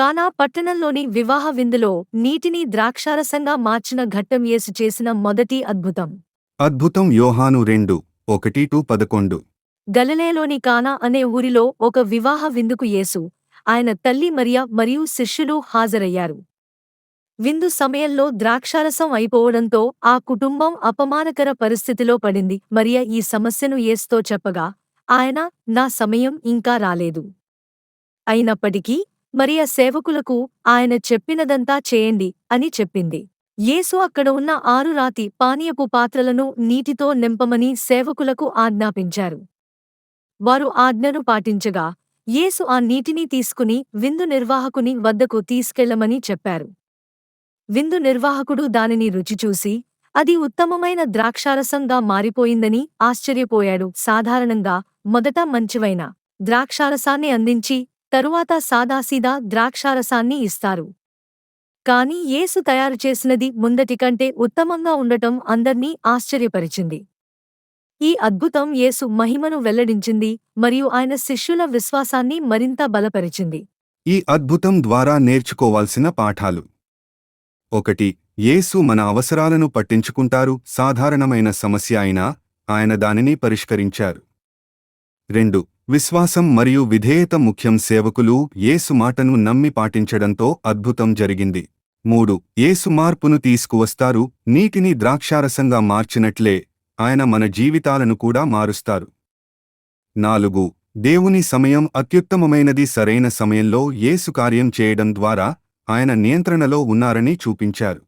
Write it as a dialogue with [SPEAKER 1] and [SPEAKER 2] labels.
[SPEAKER 1] కానా పట్టణంలోని వివాహ విందులో నీటిని ద్రాక్షారసంగా మార్చిన ఘట్టం యేసు చేసిన మొదటి అద్భుతం.
[SPEAKER 2] అద్భుతం యోహాను రెండు ఒకటి టు పదకొండు.
[SPEAKER 1] గలిలేలోని కానా అనే ఊరిలో ఒక వివాహ విందుకు యేసు ఆయన తల్లి మరియా మరియు శిష్యులు హాజరయ్యారు. విందు సమయంలో ద్రాక్షారసం అయిపోవడంతో ఆ కుటుంబం అపమానకర పరిస్థితిలో పడింది. మరియ ఈ సమస్యను యేసుతో చెప్పగా ఆయన నా సమయం ఇంకా రాలేదు. అయినప్పటికీ మరియ సేవకులకు ఆయన చెప్పినదంతా చేయండి అని చెప్పింది. యేసు అక్కడ ఉన్న ఆరు రాతి పానీయపు పాత్రలను నీటితో నింపమని సేవకులకు ఆజ్ఞాపించారు. వారు ఆజ్ఞను పాటించగా యేసు ఆ నీటిని తీసుకుని విందు నిర్వాహకుని వద్దకు తీసుకెళ్ళమని చెప్పారు. విందు నిర్వాహకుడు దానిని రుచిచూసి అది ఉత్తమమైన ద్రాక్షారసంగా మారిపోయిందని ఆశ్చర్యపోయాడు. సాధారణంగా మొదట మంచివైన ద్రాక్షారసాన్ని అందించి తరువాత సాదాసీదా ద్రాక్షారసాన్ని ఇస్తారు. కాని యేసు తయారు చేసినది ముందటి కంటే ఉత్తమంగా ఉండటం అందర్నీ ఆశ్చర్యపరిచింది. ఈ అద్భుతం యేసు మహిమను వెల్లడించింది మరియు ఆయన శిష్యుల విశ్వాసాన్ని మరింత బలపరిచింది.
[SPEAKER 2] ఈ అద్భుతం ద్వారా నేర్చుకోవాల్సిన పాఠాలు. ఒకటి యేసు మన అవసరాలను పట్టించుకుంటారు. సాధారణమైన సమస్య అయినా ఆయన దానిని పరిష్కరించారు. రెండు విశ్వాసం మరియు విధేయత ముఖ్యం సేవకులు యేసు మాటను నమ్మి పాటించడంతో అద్భుతం జరిగింది. మూడు యేసు మార్పును తీసుకువస్తారు నీటిని ద్రాక్షారసంగా మార్చినట్లే ఆయన మన జీవితాలను కూడా మారుస్తారు. నాలుగు దేవుని సమయం అత్యుత్తమమైనది సరైన సమయంలో యేసు కార్యం చేయడం ద్వారా ఆయన నియంత్రణలో ఉన్నారని చూపించారు.